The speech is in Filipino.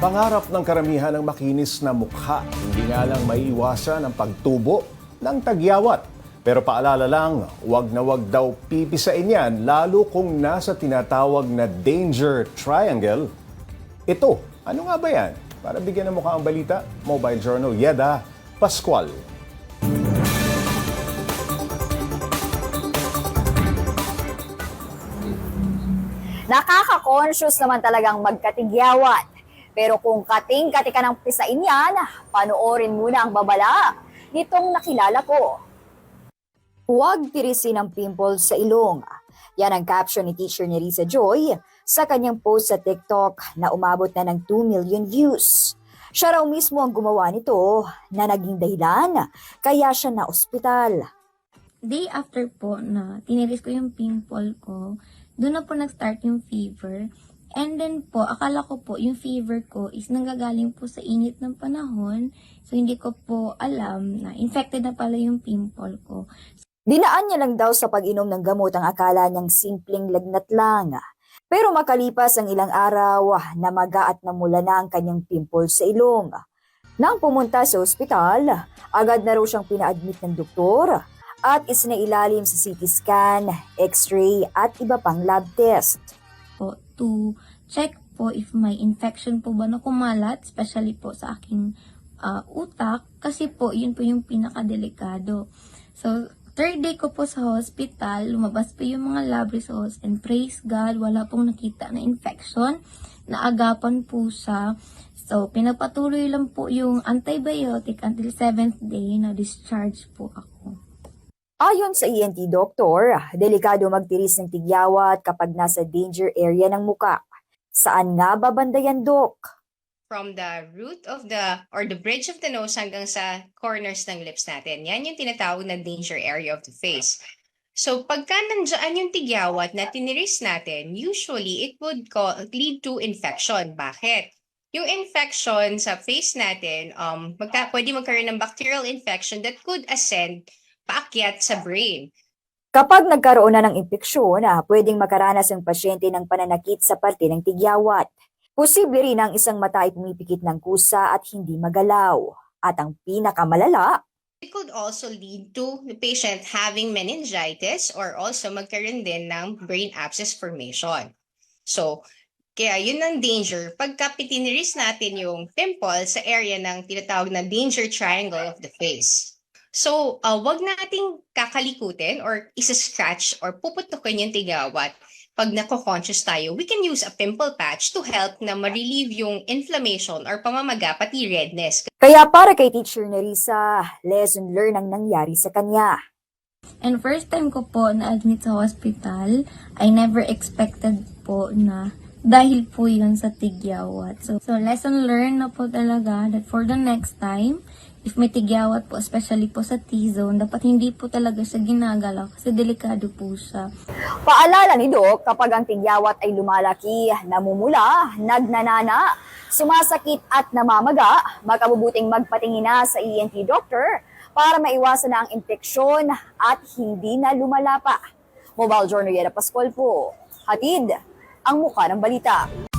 Pangarap ng karamihan ng makinis na mukha, hindi nga lang maiiwasan ang pagtubo ng tagyawat. Pero paalala lang, wag na wag daw pipisain yan, lalo kung nasa tinatawag na danger triangle. Ito, ano nga ba yan? Para bigyan ng mukha ang balita, Mobile Journal Yeda Pascual. Nakaka-conscious naman talagang magkatigyawat. Pero kung kating-kati ka ng pisain yan, panoorin muna ang babala nitong nakilala ko. Huwag tirisin ang pimples sa ilong. Yan ang caption ni teacher ni Risa Joy sa kanyang post sa TikTok na umabot na ng 2 million views. Siya raw mismo ang gumawa nito na naging dahilan kaya siya na ospital. day after po na tiniris ko yung pimple ko, doon na po nag-start yung fever. And then po, akala ko po, yung fever ko is nanggagaling po sa init ng panahon. So, hindi ko po alam na infected na pala yung pimple ko. Dinaan niya lang daw sa pag-inom ng gamot ang akala niyang simpleng lagnat lang. Pero makalipas ang ilang araw, namaga at namula na ang kanyang pimple sa ilong. Nang pumunta sa ospital, agad na raw siyang pina-admit ng doktor at isinailalim sa CT scan, x-ray at iba pang lab test. To check po if may infection po ba na kumalat, especially po sa aking ah, utak, kasi po yun po yung pinakadelikado. So, third day ko po sa hospital, lumabas po yung mga lab results and praise God, wala pong nakita na infection, naagapan po siya. So, pinagpatuloy lang po yung antibiotic until 7th day na discharge po ako. Ayon sa ENT doctor, delikado magtiris ng tigyawat kapag nasa danger area ng muka. Saan nga babandayan, Dok? from the root of the or the bridge of the nose hanggang sa corners ng lips natin. Yan yung tinatawag na danger area of the face. So, pagka nandiyan yung tigyawat na tiniris natin, usually it would co- lead to infection. Bakit? Yung infection sa face natin, um, magka, pwede magkaroon ng bacterial infection that could ascend paakyat sa brain. Kapag nagkaroon na ng impeksyon, ah, pwedeng makaranas ang pasyente ng pananakit sa parte ng tigyawat. Posible rin ang isang mata ay pumipikit ng kusa at hindi magalaw. At ang pinakamalala, It could also lead to the patient having meningitis or also magkaroon din ng brain abscess formation. So, kaya yun ang danger. Pagka pitiniris natin yung pimple sa area ng tinatawag na danger triangle of the face. So, uh, wag nating kakalikutin or isa-scratch or puputukin yung tigawat. Pag nako-conscious tayo, we can use a pimple patch to help na ma-relieve yung inflammation or pamamaga, pati redness. kaya para kay Teacher Nerissa, lesson learned ang nangyari sa kanya. And first time ko po na-admit sa hospital, I never expected po na dahil po yun sa tigyawat. So, so lesson learned na po talaga that for the next time, if may tigyawat po, especially po sa T-zone, dapat hindi po talaga siya ginagalaw kasi delikado po siya. Paalala ni Doc, kapag ang tigyawat ay lumalaki, namumula, nagnanana, sumasakit at namamaga, makabubuting magpatingin na sa ENT doctor para maiwasan na ang impeksyon at hindi na lumala pa. Mobile Journal Yera Pascual po. Hatid ang mukha ng balita.